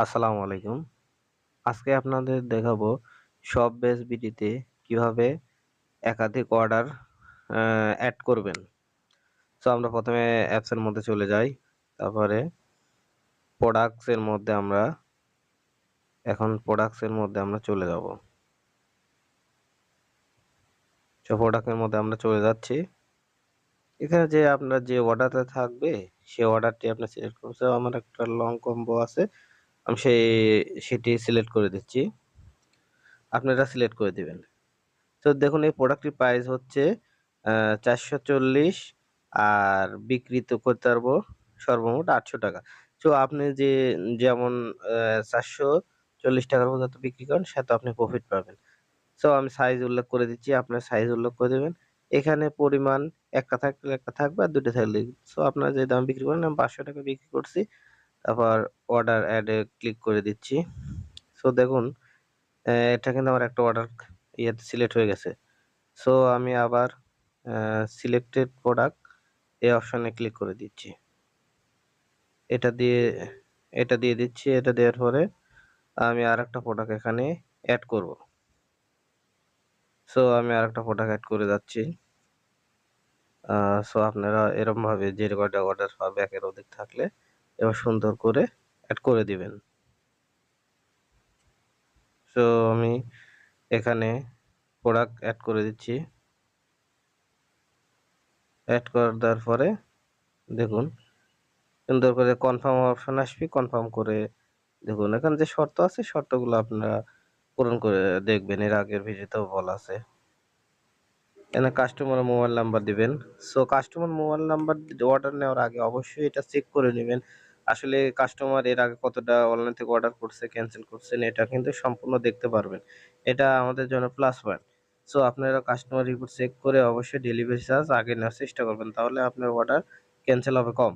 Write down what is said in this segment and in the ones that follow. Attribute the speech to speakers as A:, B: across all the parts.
A: আসসালামু আলাইকুম। আজকে আপনাদের দেখাবো সব বেস বিডিতে কীভাবে একাধিক অর্ডার এড করবেন। সো আমরা ১ম এ অ্যাপস এর মধ্যে চলে যাই। তারপরে প্রোডাক্টস এর মধ্যে আমরা, এখন প্রোডাক্টসের মধ্যে আমরা চলে যাব। সো প্রোডাক্টের মধ্যে আমরা চলে যাচ্ছি। এখানে যে আপনার যে অর্ডারটা থাকবে, সে অর্ডারটি আপনি সিলেক্ট করুন। আমার একটা লং কম্বো আছে। আমি সেই সেটি সিলেক্ট করে দিচ্ছি। আপনারা সিলেক্ট করে দিবেন। তো দেখুন এই প্রোডাক্টটির প্রাইস হচ্ছে চারশো ৪৪০ আর বিক্রিত করতে পারব সর্বমোট ৮০০ টাকা। তো আপনি যে যেমন চারশো চল্লিশ টাকার পর্যন্ত বিক্রি করেন সেতো আপনি প্রফিট পাবেন। সো আমি সাইজ উল্লেখ করে দিচ্ছি, আপনার সাইজ উল্লেখ করে দেবেন এখানে পরিমাণ একটা থাকলে একটা থাকবে আর দুটো থাকলে সো আপনার যে দাম বিক্রি করেন আমি ৫০০ টাকায় বিক্রি করছি। তারপর অর্ডার এ ক্লিক করে দিচ্ছি। সো দেখুন এটা কিন্তু আমার একটা অর্ডার ইয়েতে সিলেক্ট হয়ে গেছে। সো আমি আবার সিলেক্টেড প্রোডাক্ট এই অপশানে ক্লিক করে দিচ্ছি। এটা দিয়ে এটা দিয়ে দিচ্ছি। এটা দেওয়ার পরে আমি আর একটা প্রোডাক্ট এখানে অ্যাড করব। সো আমি আর একটা প্রোডাক্ট অ্যাড করে যাচ্ছি। সো আপনারা এরকমভাবে যে কয়টা অর্ডার হবে একের অধিক থাকলে এবার সুন্দর করে অ্যাড করে দিবেন। সো আমি এখানে প্রোডাক্ট অ্যাড করে দিচ্ছি। অ্যাড করে দেওয়ার পরে দেখুন, সুন্দর করে কনফার্ম অপশন আসবে। কনফার্ম করে দেখুন এখানে যে শর্ত আছে, শর্তগুলো আপনারা পূরণ করে দেখবেন। এর আগের ভিডিওতেও বলা আছে। এখানে কাস্টমার মোবাইল নাম্বার দিবেন। So customer mobile number order নেওয়ার আগে অবশ্যই এটা চেক করে নেবেন আসলে কাস্টমার এর আগে কতটা অনলাইন থেকে অর্ডার করছে, ক্যানসেল করছেন এটা কিন্তু সম্পূর্ণ দেখতে পারবেন। এটা আমাদের জন্য প্লাস পয়েন্ট। সো আপনারা কাস্টমার রিপোর্ট চেক করে অবশ্যই ডেলিভারি চার্জ আগে নেওয়ার চেষ্টা করবেন। তাহলে আপনার অর্ডার ক্যান্সেল হবে কম।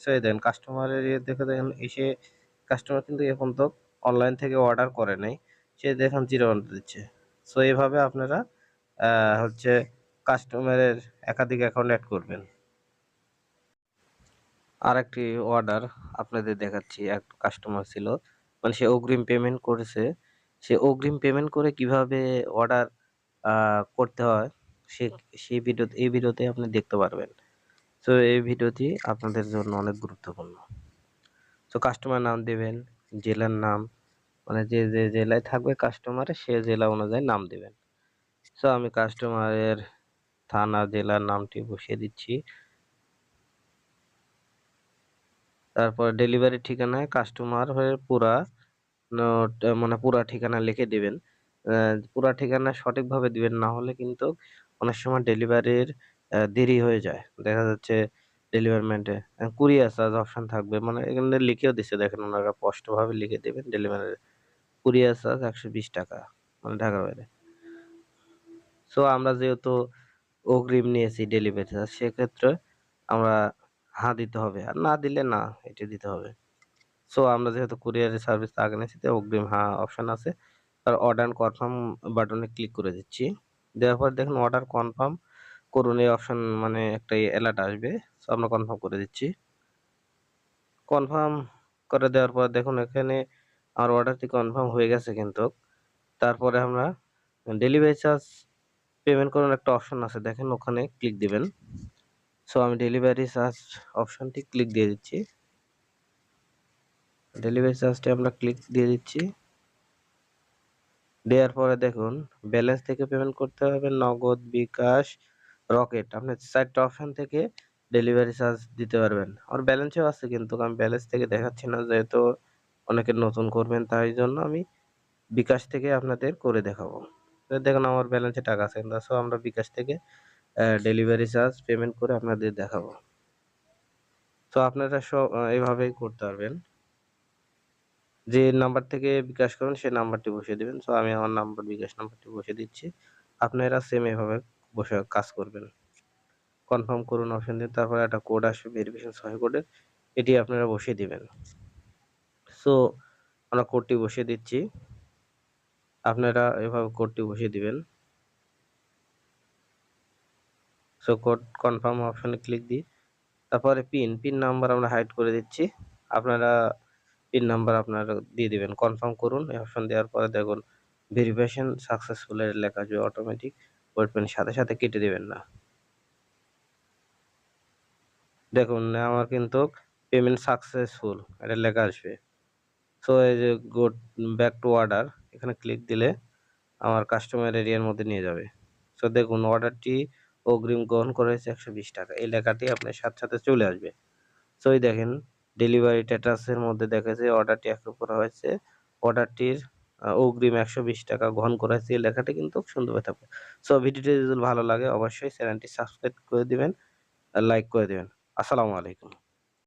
A: সো এই দেখেন কাস্টমারের ইয়ে দেখে দেখেন এসে কাস্টমার কিন্তু এ পর্যন্ত অনলাইন থেকে অর্ডার করে নাই। সে দেখেন 0 অর্ডার দিচ্ছে। সো এভাবে আপনারা হচ্ছে কাস্টমারের একাধিক অ্যাকাউন্ট অ্যাড করবেন। আরেকটি অর্ডার আপনাদের দেখাচ্ছি। এক কাস্টমার ছিল। মানে সে অগ্রিম পেমেন্ট করেছে। সে অগ্রিম পেমেন্ট করে কীভাবে অর্ডার করতে হয় সে সেই ভিডিও এই ভিডিওতে আপনি দেখতে পারবেন। সো এই ভিডিওটি আপনাদের জন্য অনেক গুরুত্বপূর্ণ। তো কাস্টমার নাম দেবেন জেলার নাম মানে যে, যে জেলায় থাকবে কাস্টমার সে জেলা অনুযায়ী নাম দিবেন। সো আমি কাস্টমারের থানা, জেলার নামটি বসিয়ে দিচ্ছি। তারপর ডেলিভারি ঠিকানায় কাস্টমার হয়ে পুরা নোট মানে পুরা ঠিকানা লিখে দিবেন। পুরা ঠিকানা সঠিকভাবে দিবেন না হলে কিন্তু অনেক সময় ডেলিভারির দেরি হয়ে যায়। দেখা যাচ্ছে ডেলিভারমেন্টে কুরিয়ার চার্জ অপশন থাকবে। মানে এখানে লিখেও দিছে দেখেন উনারা স্পষ্টভাবে লিখে দিবেন ডেলিভারি কুরিয়ার চার্জ ১২০ টাকা মানে ঢাকার বাইরে। সো আমরা যেহেতু অগ্রিম নিয়েছি ডেলিভারি সেক্ষেত্রে আমরা হ্যাঁ দিতে হবে। আর না দিলে না, এটা দিতে হবে। সো আমরা যেহেতু কুরিয়ারের সার্ভিস আগে নিয়েছি তাই অগ্রিম হ্যাঁ অপশান আছে। আর অর্ডার কনফার্ম বাটনে ক্লিক করে দিচ্ছি। দেওয়ার পর দেখুন অর্ডার কনফার্ম করুন, এই অপশান মানে একটা অ্যালার্ট আসবে। সো আমরা কনফার্ম করে দিচ্ছি। কনফার্ম করে দেওয়ার পর দেখুন এখানে আমার অর্ডারটি কনফার্ম হয়ে গেছে কিন্তু। তারপরে আমরা ডেলিভারি চার্জ পেমেন্ট করুন একটা অপশন আছে দেখেন ওখানে ক্লিক দিবেন। সো আমি ডেলিভারি চার্জ অপশনটি ক্লিক দিয়ে দিচ্ছি। ডেলিভারি চার্জটি আমরা ক্লিক দিয়ে দিচ্ছি। দেওয়ার পরে দেখুন ব্যালেন্স থেকে পেমেন্ট করতে হবে নগদ, বিকাশ, রকেট। আপনি ৪ টা অপশন থেকে ডেলিভারি চার্জ দিতে পারবেন। আমার ব্যালেন্সেও আছে কিন্তু আমি ব্যালেন্স থেকে দেখাচ্ছি না যেহেতু অনেকে নতুন করবেন তাই জন্য আমি বিকাশ থেকে আপনাদের করে দেখাবো। দেখুন, আমার ব্যালেন্সে টাকা আছে। সো আমরা বিকাশ থেকে ডেলিভারি চার্জ পেমেন্ট করে আপনাদের দেখাবো। তো আপনারা স এভাবেই করতে পারবেন। যে নাম্বার থেকে বিকাশ করবেন সেই নাম্বারটি বসিয়ে দিবেন। সো আমি আমার নাম্বার বিকাশ নাম্বারটি বসিয়ে দিচ্ছি। আপনারা সেম এভাবে বসে কাজ করবেন। কনফার্ম করুন অপশন দিয়ে, তারপরে একটা কোড আসবে ভেরিফিকেশন ছয় কোডের এটি আপনারা বসিয়ে দিবেন। সো আমরা কোডটি বসিয়ে দিচ্ছি। আপনারা এভাবে কোডটি বসিয়ে দিবেন। সো কোড কনফার্ম অপশানে ক্লিক দিই। তারপরে পিন, পিন নাম্বার আমরা হাইড করে দিচ্ছি। আপনারা পিন নাম্বার আপনার দিয়ে দিবেন কনফার্ম করুন এই অপশন দেওয়ার পরে দেখুন ভেরিফিকেশন সাকসেসফুল এর লেখা আসবে অটোমেটিক ওয়েট সাথে সাথে কেটে দেবেন না দেখুন আমার কিন্তু পেমেন্ট সাকসেসফুল এটা লেখা আসবে সো এই যে গুড ব্যাক টু অর্ডার এখানে ক্লিক দিলে আমার কাস্টমার এরিয়ার মধ্যে নিয়ে যাবে। সো দেখুন অর্ডারটি অগ্রিম গ্রহণ করেছে একশো বিশ টাকা। এই লেখাটি আপনার সাথে সাথে চলে আসবে। সো এই দেখেন ডেলিভারি স্ট্যাটাসের মধ্যে দেখেছে অর্ডারটি অ্যাপ্রুভ করা হয়েছে। অর্ডারটির অগ্রিম একশো বিশ টাকা গ্রহণ করা হয়েছে। এই লেখাটি কিন্তু সুন্দর থাকবে। সো ভিডিওটি যদি ভালো লাগে অবশ্যই চ্যানেলটি সাবস্ক্রাইব করে দিবেন লাইক করে দিবেন। আসসালামু আলাইকুম।